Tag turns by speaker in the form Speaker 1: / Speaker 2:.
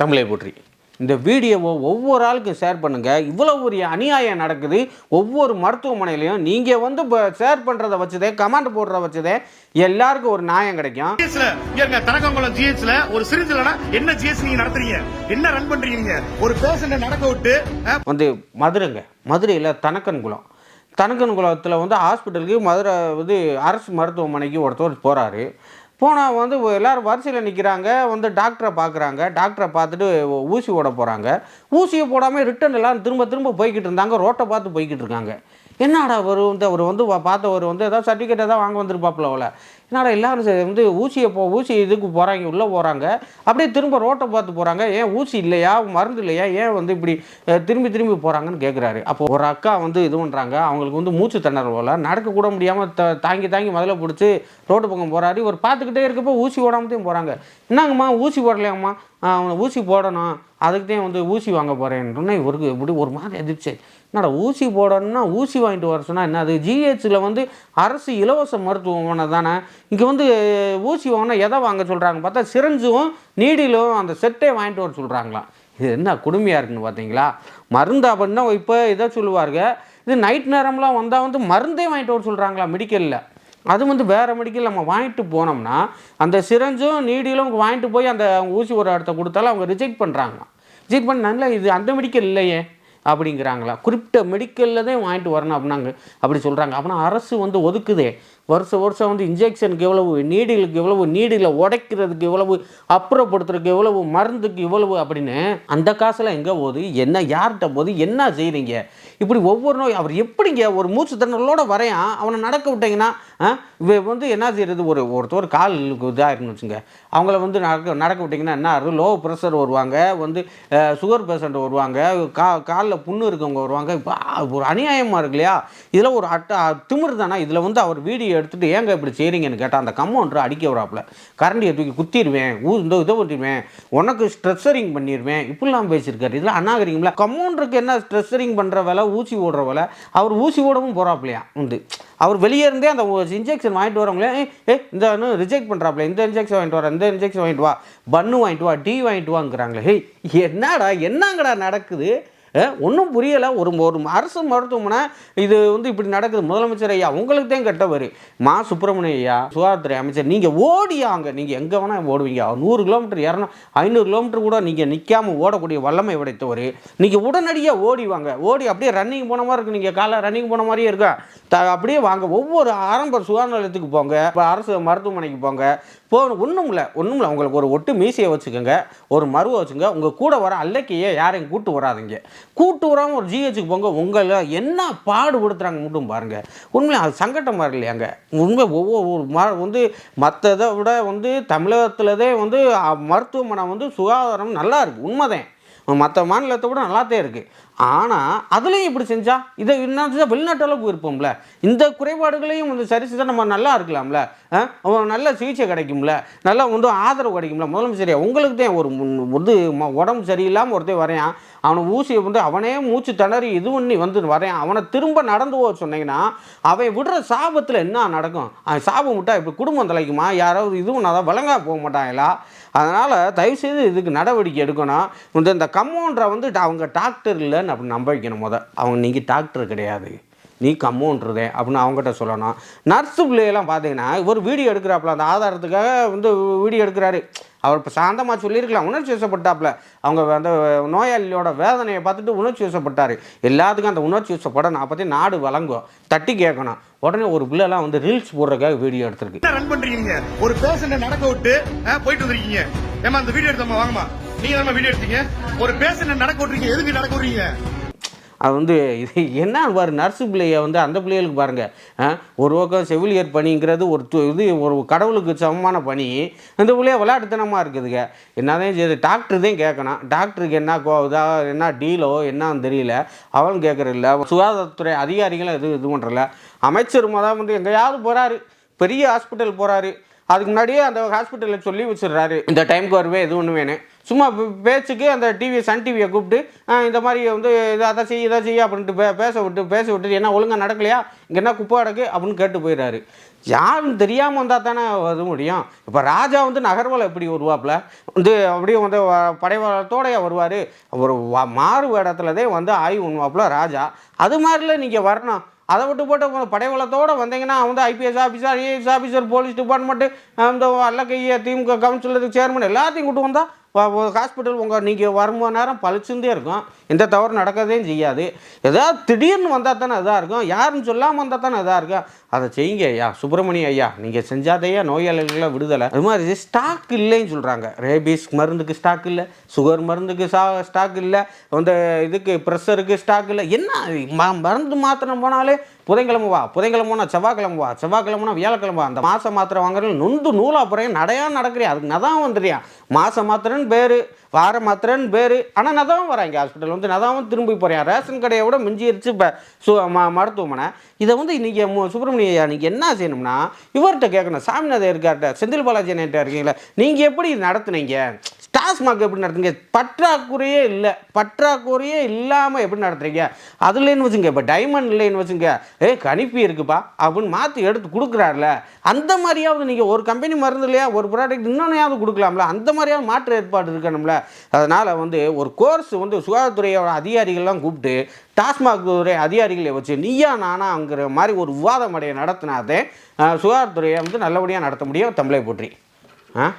Speaker 1: தமிழை போற்றி. இந்த வீடியோவை ஒவ்வொரு ஆளுக்கும் ஷேர் பண்ணுங்கள் இவ்வளோ ஒரு அநியாயம் நடக்குது. ஒவ்வொரு மருத்துவமனையிலையும் நீங்கள் வந்து இப்போ ஷேர் பண்ணுறதை வச்சதே கமெண்ட் போடுறத வச்சதே எல்லாருக்கும் ஒரு நியாயம் கிடைக்கும்.
Speaker 2: தனக்கங்குளம் ஜிஹெச்ல ஒரு சிரிஞ்சிலனா என்ன ஜிஎஸ் நீங்க நடத்துறீங்க? என்ன ரன் பண்றீங்க? நீங்க? ஒரு பேஷண்ட நடக்க விட்டு
Speaker 1: வந்து மதுரைங்க. மதுரையில் தனக்கன்குளம் தனக்கன்குளத்தில் வந்து ஹாஸ்பிட்டலுக்கு மதுரை வந்து அரசு மருத்துவமனைக்கு ஒருத்தர் போகிறாரு போனால் வந்து எல்லாரும் வரிசையில் நிற்கிறாங்க வந்து டாக்டரை பார்க்குறாங்க டாக்டரை பார்த்துட்டு ஊசி போட போகிறாங்க ஊசியை போடாமல் ரிட்டன் எல்லாம் திரும்ப திரும்ப போய்கிட்டு இருந்தாங்க. ரோட்டை பார்த்து போய்கிட்டு இருக்காங்க. என்னடா அவர் வந்து அவர் வந்து பார்த்தவர் வந்து ஏதாவது சர்டிஃபிகேட் ஏதாவது வாங்க வந்திருப்பாப்புல அவளை. என்னடா எல்லாரும் வந்து ஊசியை போ ஊசி இதுக்கு போகிறாங்க உள்ளே போகிறாங்க அப்படியே திரும்ப ரோட்டை பார்த்து போகிறாங்க ஏன் ஊசி இல்லையா? மருந்து இல்லையா? ஏன் வந்து இப்படி திரும்பி திரும்பி போகிறாங்கன்னு கேட்குறாரு அப்போ ஒரு அக்கா வந்து இது பண்ணுறாங்க அவங்களுக்கு வந்து மூச்சு திணறல் போல. நடக்க கூட முடியாமல் த தாங்கி தாங்கி முதல்ல பிடிச்சி ரோட்டு பக்கம் போகிறாரு இவர் பார்த்துக்கிட்டே இருக்கப்போ ஊசி ஓடாமத்தையும் போகிறாங்க என்னங்கம்மா ஊசி போடலையாம்மா? அவனை ஊசி போடணும். அதுக்குதான் வந்து ஊசி வாங்க போகிறேன்னு இவருக்கு இப்படி ஒரு மாதிரி எதிர்ச்சி என்னடா ஊசி போடணும்னா ஊசி வாங்கிட்டு வர சொன்னால் என்ன அது ஜிஹெச்சில் வந்து அரசு இலவச மருத்துவமனை தானே? இங்கே வந்து ஊசி வாங்கினா எதை வாங்க சொல்கிறாங்க பார்த்தா சிரஞ்சும் நீடிலும் அந்த செட்டே வாங்கிட்டு வர சொல்கிறாங்களாம் இது என்ன கொடுமையாக இருக்குன்னு பார்த்தீங்களா? மருந்து அப்படின்னா இப்போ இதை சொல்லுவாருங்க. இது நைட் நேரம்லாம் வந்தால் வந்து மருந்தே வாங்கிட்டு வர சொல்கிறாங்களா மெடிக்கலில் அது வந்து வேறு மெடிக்கல் நம்ம வாங்கிட்டு போனோம்னா அந்த சிரஞ்சும் நீடிலும் வாங்கிட்டு போய் அந்த ஊசி ஒரு இடத்த கொடுத்தாலும் அவங்க ரிஜெக்ட் பண்ணுறாங்க ரிஜெக்ட் பண்ணல இது அந்த மெடிக்கல் இல்லையே அப்படிங்கிறாங்களா குறிப்பிட்ட மெடிக்கலில் தான் வாங்கிட்டு வரணும் அப்படின்னாங்க அப்படி சொல்கிறாங்க அப்படின்னா அரசு வந்து ஒதுக்குதே. வருஷம் வருஷம் வந்து இன்ஜெக்ஷனுக்கு எவ்வளவு நீடிலுக்கு எவ்வளவு நீடில உடைக்கிறதுக்கு எவ்வளவு அப்புறப்படுத்துறதுக்கு எவ்வளவு மருந்துக்கு இவ்வளவு அப்படின்னு அந்த காசெல்லாம் எங்கே போகுது? என்ன யார்கிட்ட போகுது? என்ன செய்கிறீங்க இப்படி ஒவ்வொரு நோய் அவர் எப்படிங்க ஒரு மூச்சு திணறலோட வரையான் அவனை நடக்க விட்டீங்கன்னா வந்து என்ன செய்யறது ஒரு ஒருத்தர் கால் இதாக இருக்குன்னு வச்சுங்க. அவங்கள வந்து நடக்க நடக்க விட்டிங்கன்னா என்ன ஆகுது? லோ ப்ரெஷர் வருவாங்க வந்து சுகர் பேஷண்ட் வருவாங்க கா காலில் புண்ணு இருக்கவங்க வருவாங்க. இப்போ ஒரு அநியாயமாக இருக்கு இல்லையா? இதில் ஒரு அட்ட திமிர் தானே இதில் வந்து அவர் வீடியோ எடுத்துகிட்டு ஏங்க இப்படி செய்கிறீங்கன்னு கேட்டால் அந்த கம்மௌண்டர் அடிக்க வராப்புல கரண்டியை தூக்கி குத்திடுவேன் ஊ இந்த இதை பண்ணிடுவேன் உனக்கு ஸ்ட்ரெஸ்ஸரிங் பண்ணிடுவேன் இப்படிலாம் பேசியிருக்காரு. இதில் அநாகரிகம்ல கம்மௌண்டருக்கு என்ன ஸ்ட்ரெஸ்ஸரிங் பண்ணுற வேலை ஊசி ஓடுற வேலை? அவர் ஊசி ஓடவும் போகிறாப்புலையா உண்டு. அவர் வெளியே இருந்தே அந்த இன்ஜெக்ஷன் வாங்கிட்டு வரவங்களே ஏ இந்த ரிஜெக்ட் பண்ணுறாப்ல இந்த இன்ஜெக்ஷன் வாங்கிட்டு வர இந்த இன்ஜெக்ஷன் வாங்கிட்டு வா. பன்னு வாங்கிட்டு வா டீ வாங்கிட்டு வாங்கிறாங்களே. ஹே என்னடா என்னங்கடா நடக்குது? ஒன்றும் புரியலை. ஒரு ஒரு அரசு மருத்துவமனை இது வந்து இப்படி நடக்குது. முதலமைச்சர் ஐயா உங்களுக்கு தான் கெட்டவர் மா. சுப்பிரமணிய ஐயா சுகாதாரத்துறை அமைச்சர் நீங்கள் ஓடியாங்க நீங்கள் எங்கே வேணால் ஓடுவீங்க. நூறு கிலோமீட்டர் இரநூ ஐநூறு கிலோமீட்டர் கூட நீங்கள் நிற்காமல் ஓடக்கூடிய வல்லமை உடைத்தவர். நீங்கள் உடனடியாக ஓடி வாங்க. ஓடி அப்படியே ரன்னிங் போன மாதிரி இருக்கு. நீங்கள் காலை ரன்னிங் போன மாதிரியே இருக்கா? த அப்படியே வாங்க. ஒவ்வொரு ஆரம்ப சுகாதார நிலையத்துக்கு போங்க. இப்போ அரசு மருத்துவமனைக்கு போங்க. போ ஒன்றும் இல்லை ஒன்றும் இல்லை. உங்களுக்கு ஒரு ஒட்டு மீசையை வச்சுக்கோங்க ஒரு மருவை வச்சுங்க உங்கள் கூட வர அல்லக்கையே யாரையும் கூட்டு வராதீங்க. கூட்டு வராமல் ஒரு ஜிஹெச்சுக்கு போங்க உங்களை என்ன பாடுபடுத்துகிறாங்க மட்டும் பாருங்கள் உண்மையாக அது சங்கட்டமாக இல்லையாங்க? உண்மை ஒவ்வொரு ம வந்து மற்றதை விட வந்து தமிழகத்தில்தே வந்து மருத்துவமனை வந்து சுகாதாரம் நல்லா இருக்குது உண்மைதான். மற்ற மாநிலத்தை விட நல்லாத்தே இருக்குது ஆனால் அதுலேயும் இப்படி செஞ்சா இதை என்ன செஞ்சா போயிருப்போம்ல இருப்போம்ல இந்த குறைபாடுகளையும் வந்து சரி செஞ்சால் நம்ம நல்லா இருக்கலாம்ல? அவன் நல்ல சிகிச்சை கிடைக்கும்ல? நல்லா வந்து ஆதரவு கிடைக்கும்ல? முதலமைச்சரியா உங்களுக்கு தான் ஒரு முன்- வந்து உடம்பு சரியில்லாமல் ஒருத்தன் வரையான் அவனை ஊசியை வந்து அவனே மூச்சு திணறி இது பண்ணி வந்து வரையான் அவனை திரும்ப நடந்து போக சொன்னீங்கன்னா அவன் விடுற சாபத்தில் என்ன நடக்கும்? அவன் சாபம் விட்டா இப்போ குடும்பம் தலைக்குமா? யாராவது இது பண்ணாதான் விளங்கா போக மாட்டாங்களா? அதனால் தயவுசெய்து இதுக்கு நடவடிக்கை எடுக்கணும். இந்த இந்த வந்து அவங்க டாக்டர் இல்லைன்னு அப்படி நம்ப வைக்கணும் முத. அவங்க நீங்கள் டாக்டர் கிடையாது. நீ கம்மோன்றதே அப்படின்னு அவங்ககிட்ட சொல்லணும். நர்ஸு பிள்ளையெல்லாம் பார்த்தீங்கன்னா ஒரு வீடியோ எடுக்கிறாப்புல அந்த ஆதாரத்துக்காக வந்து வீடியோ எடுக்கிறாரு. அவர் இப்போ சாந்தமாக சொல்லியிருக்கலாம் உணர்ச்சி வசப்பட்டாப்புல. அவங்க அந்த நோயாளியோட வேதனையை பார்த்துட்டு உணர்ச்சி வசப்பட்டார். எல்லாத்துக்கும் அந்த உணர்ச்சி வசப்பட நான் பற்றி நாடு வழங்கும். தட்டி கேட்கணும். உடனே ஒரு பிள்ளைலாம் வந்து ரீல்ஸ் போடுறதுக்காக வீடியோ எடுத்திருக்கு.
Speaker 2: ரன் பண்ணுறீங்க ஒரு பேஷண்ட்டை நடக்க விட்டு போயிட்டு வந்துருக்கீங்க. ஏமா அந்த வீடியோ எடுத்தோமா வாங்கம்மா. நீங்க தான் வீடியோ எடுத்தீங்க? ஒரு நடக்க எதுக்கு நடக்க
Speaker 1: அது வந்து இது என்ன பாரு நர்ஸு பிள்ளைய வந்து அந்த பிள்ளைகளுக்கு பாருங்கள் ஒரு பக்கம் செவிலியர் பணிங்கிறது ஒரு இது ஒரு கடவுளுக்கு சமமான பணி. அந்த பிள்ளைய விளையாட்டுத்தனமாக இருக்குதுங்க. என்னதான் செய்யுது டாக்டர் தான் கேட்கணும். டாக்டருக்கு என்ன கோதா என்ன டீலோ என்னன்னு தெரியல. அவளும் கேட்குறதில்ல சுகாதாரத்துறை அதிகாரிகளும் எதுவும் இது பண்ணுறல அமைச்சர் மதம் வந்து எங்கேயாவது போகிறாரு பெரிய ஹாஸ்பிட்டல் போகிறாரு அதுக்கு முன்னாடியே அந்த ஹாஸ்பிட்டலில் சொல்லி வச்சிடுறாரு. இந்த டைமுக்கு வருவே எது ஒன்று வேணும் சும்மா பேச்சுக்கு அந்த டிவி சன் டிவியை கூப்பிட்டு இந்த மாதிரி வந்து இதை அதை செய்ய இதை செய்ய அப்படின்ட்டு பே பேச விட்டு பேச விட்டு என்ன ஒழுங்காக நடக்கலையா? இங்கே என்ன குப்பை அடக்கு? அப்படின்னு கேட்டு போயிடுறாரு. யாருன்னு தெரியாமல் வந்தால் தானே வர முடியும். இப்போ ராஜா வந்து நகர்வலை எப்படி வருவாப்புல? வந்து அப்படியே வந்து படைவாளத்தோடையே வருவார். ஒரு மாறு இடத்துலதே வந்து ஆய்வு பண்ணுவாப்புல ராஜா. அது மாதிரில நீங்கள் வரணும். அதை விட்டு போட்டு படைவளத்தோடு வந்தீங்கன்னா வந்து IPS officer IAS officer police department அந்த அல்லக்கைய திமுக கவுன்சிலருக்கு சேர்மன் எல்லாத்தையும் கூட்டு வந்தால் ஹாஸ்பிட்டல் உங்கள் நீங்கள் வரும்போது நேரம் பளிச்சுந்தே இருக்கும். எந்த தவறு நடக்கதே செய்யாது. ஏதாவது திடீர்னு வந்தால் தானே இதாக இருக்கும். யாருன்னு சொல்லாமல் வந்தால் தானே இதாக இருக்கும். அதை செய்யுங்க ஐயா. சுப்பிரமணிய ஐயா நீங்கள் செஞ்சாதையா நோயாளிகளை விடுதலை. அது மாதிரி ஸ்டாக் இல்லைன்னு சொல்கிறாங்க ரேபீஸ் மருந்துக்கு ஸ்டாக் இல்லை சுகர் மருந்துக்கு சா ஸ்டாக் இல்லை அந்த இதுக்கு ப்ரெஷருக்கு ஸ்டாக் இல்லை. என்ன ம- மருந்து மாத்திரம் போனாலே புதன்கிழமை வா புதன்கிழமனா செவ்வாய்க்கிழமை வா செவ்வாய்க்கிழமைனா வியாழக்கிழமை வா. அந்த மாதம் மாத்திரை வாங்குறது நொந்து நூலாக போகிறேன் நடையாக நடக்கிறியா அதுக்கு நதான் வந்துடுறியா மாதம் மாத்திரன்னு பேர் வார மாத்திரன்னு பேர். ஆனால் நதான் வராங்க ஹாஸ்பிட்டல் வந்து நதாவும் திரும்பி போகிறேன் ரேஷன் கடையை விட மிஞ்சிருச்சு இப்போ சு ம மருத்துவமனை. இதை வந்து இன்றைக்கி சுப்பிரமணிய ஐயா நீங்கள் என்ன செய்யணும்னா இவர்கிட்ட கேட்கணும். சாமிநாதர் இருக்கார்ட்ட செந்தில் பாலாஜி அண்ணன்ட்ட இருக்கீங்களா நீங்கள் எப்படி நடத்துனீங்க? டாஸ்மாக் எப்படி நடத்துங்க பற்றாக்குறையே இல்லை. பற்றாக்குறையே இல்லாமல் எப்படி நடத்துறீங்க? அதுலேன்னு வச்சுங்க இப்போ டைமண்ட் இல்லைன்னு வச்சுங்க ஏ கணிப்பி இருக்குப்பா. அப்படின்னு மாற்றி எடுத்து கொடுக்குறாருல. அந்த மாதிரியாவது நீங்கள் ஒரு கம்பெனி மருந்து இல்லையா? ஒரு ப்ராடக்ட் இன்னொன்னையாவது கொடுக்கலாம்ல. அந்த மாதிரியாவது மாற்று ஏற்பாடு இருக்கணும்ல. அதனால் வந்து ஒரு கோர்ஸ் வந்து சுகாதாரத்துறையோட அதிகாரிகள்லாம் கூப்பிட்டு டாஸ்மாக் துறை அதிகாரிகளை வச்சு நீயா நானாங்கிற மாதிரி ஒரு விவாதம் மடையை நடத்தினாதே சுகாதாரத்துறையை வந்து நல்லபடியாக நடத்த முடியும். தமிழை போற்றி. ஆ?